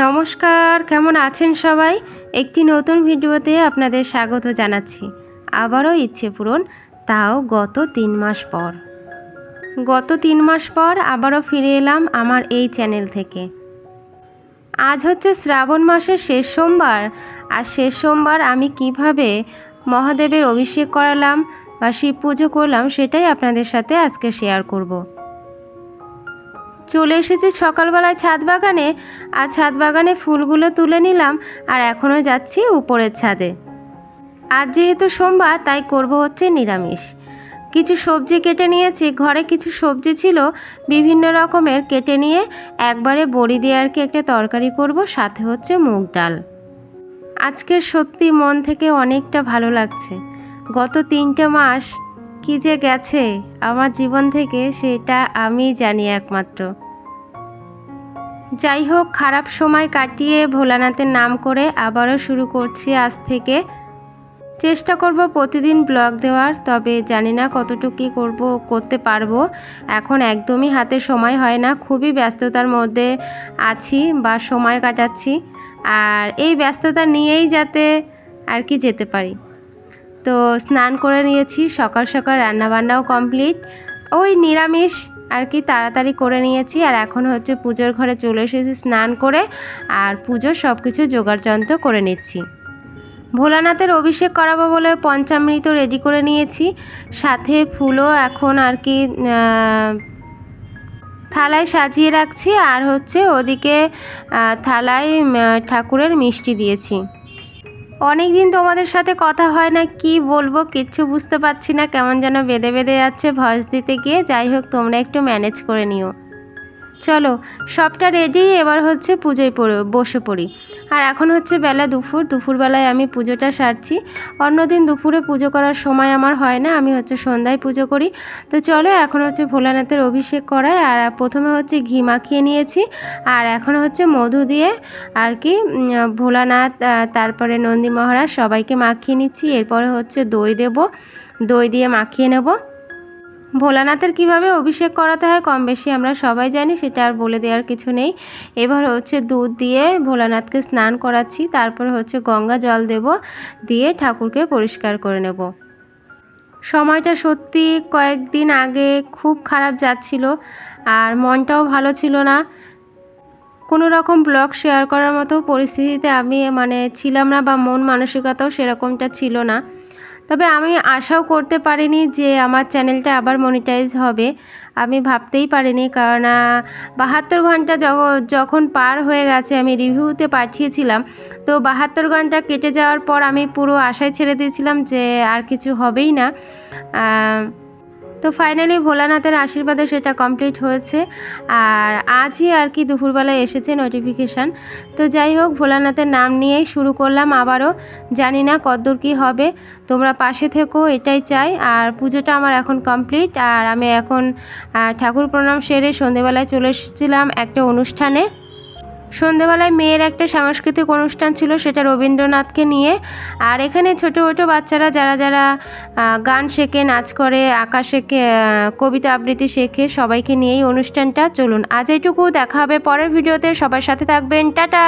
নমস্কার, কেমন আছেন সবাই? একটি নতুন ভিডিওতে আপনাদের স্বাগত জানাচ্ছি। আবারও ইচ্ছে পূরণ, তাও গত তিন মাস পর। গত তিন মাস পর আবারও ফিরে এলাম আমার এই চ্যানেল থেকে। আজ হচ্ছে শ্রাবণ মাসের শেষ সোমবার, আর শেষ সোমবার আমি কীভাবে মহাদেবের অভিষেক করালাম বা শিব পুজো করলাম সেটাই আপনাদের সাথে আজকে শেয়ার করব। চলে এসেছি সকালবেলায় ছাদ বাগানে, আর ছাদ বাগানে ফুলগুলো তুলে নিলাম, আর এখনও যাচ্ছি উপরের ছাদে। আজ যেহেতু সোমবার, তাই করব হচ্ছে নিরামিষ। কিছু সবজি কেটে নিয়েছি, ঘরে কিছু সবজি ছিল, বিভিন্ন রকমের কেটে নিয়ে একবারে বড়ি দিয়ে আর কি একটা তরকারি করব, সাথে হচ্ছে মুগ ডাল। আজকের সত্যি মন থেকে অনেকটা ভালো লাগছে। গত তিনটে মাস কি যে গেছে, আমার জীবন থেকে সেটা আমি জানি একমাত্র। যাই হোক খারাপ সময় কাটিয়ে ভোলানাথের নাম করে আবারও শুরু করছি আজ থেকে। চেষ্টা করব প্রতিদিন ব্লগ দেওয়ার, তবে জানি না কতটুকু করব, করতে পারব। এখন একদমই হাতে সময় হয় না, খুবই ব্যস্ততার মধ্যে আছি বা সময় কাটাচ্ছি। আর এই ব্যস্ততা নিয়েই যাতে আর কি যেতে পারি। তো স্নান করে নিয়েছি, সকাল সকাল রান্নাবান্নাও কমপ্লিট। ওই নিরামিষ আর কি তাড়াতাড়ি করে নিয়েছি আর এখন হচ্ছে পুজোর ঘরে চলে এসেছি স্নান করে আর পুজোর সব কিছু যোগাড়যন্ত্র করে নিচ্ছি। ভোলানাথের অভিষেক করাবো বলে পঞ্চামৃত রেডি করে নিয়েছি। সাথে ফুলও এখন আর কি থালায় সাজিয়ে রাখছি আর হচ্ছে ওদিকে থালায় ঠাকুরের মিষ্টি দিয়েছি। অনেক দিন তোমাদের সাথে কথা হয় না, কি বলব কিচ্ছু বুঝতে পারছি না, কেমন যেন বেঁধে বেঁধে যাচ্ছে ভয়েস দিতে গিয়ে। যাই হোক, তোমরা একটু ম্যানেজ করে নিও। চলো, সবটা রেডি এবার হচ্ছে পুজোয় পড়ে, বসে পড়ি। আর এখন হচ্ছে বেলা দুপুর, দুপুরবেলায় আমি পুজোটা সারছি। অন্যদিন দুপুরে পুজো করার সময় আমার হয় না, আমি হচ্ছে সন্ধ্যায় পুজো করি। তো চলো, এখন হচ্ছে ভোলানাথের অভিষেক করায়, আর প্রথমে হচ্ছে ঘি মাখিয়ে নিয়েছি, আর এখন হচ্ছে মধু দিয়ে আর কি ভোলানাথ তারপরে নন্দী মহারাজ সবাইকে মাখিয়ে নিচ্ছি। এরপরে হচ্ছে দই দেব, দই দিয়ে মাখিয়ে নেব। ভোলানাথের কীভাবে অভিষেক করাতে হয় কম বেশি আমরা সবাই জানি, সেটা আর বলে দেওয়ার কিছু নেই। এবার হচ্ছে দুধ দিয়ে ভোলানাথকে স্নান করাচ্ছি, তারপর হচ্ছে গঙ্গা জল দেব, দিয়ে ঠাকুরকে পরিষ্কার করে নেব। সময়টা সত্যি কয়েকদিন আগে খুব খারাপ যাচ্ছিল, আর মনটাও ভালো ছিল না। কোনো রকম ব্লগ শেয়ার করার মতো পরিস্থিতিতে আমি মানে ছিলাম না বা মন মানসিকতাও সেরকমটা ছিল না। তবে আমি আশাও করতে পারিনি যে আমার চ্যানেলটা আবার মনিটাইজ হবে। আমি ভাবতেই পারিনি কারণ বাহাত্তর ঘণ্টা যখ- যখন পার হয়ে গেছে আমি রিভিউতে পাঠিয়েছিলাম, তো বাহাত্তর ঘণ্টা কেটে যাওয়ার পর আমি পুরো আশায় ছেড়ে দিয়েছিলাম যে আর কিছু হবেই না। তো ফাইনালি ভোলানাথের আশীর্বাদে সেটা কমপ্লিট হয়েছে। আর আজই আর কি দুপুরবেলায় এসেছে নোটিফিকেশান তো যাই হোক, ভোলানাথের নাম নিয়েই শুরু করলাম আবারও। জানি না কতদূর কী হবে। তোমরা পাশে থেকো, এটাই চাই। আর পুজোটা আমার এখন কমপ্লিট আর আমি এখন ঠাকুর প্রণাম সেরে সন্ধেবেলায় চলে এসেছিলাম একটা অনুষ্ঠানে। সন্ধেবেলায় মেয়ের একটা সাংস্কৃতিক অনুষ্ঠান ছিল, সেটা রবীন্দ্রনাথকে নিয়ে। আর এখানে ছোট, ছোটো বাচ্চারা যারা যারা গান শেখে, নাচ করে, আঁকা শেখে কবিতা আবৃত্তি শেখে, সবাইকে নিয়েই অনুষ্ঠানটা চলুন। আজ এইটুকু দেখা হবে পরের ভিডিওতে। সবার সাথে থাকবেন, টাটা!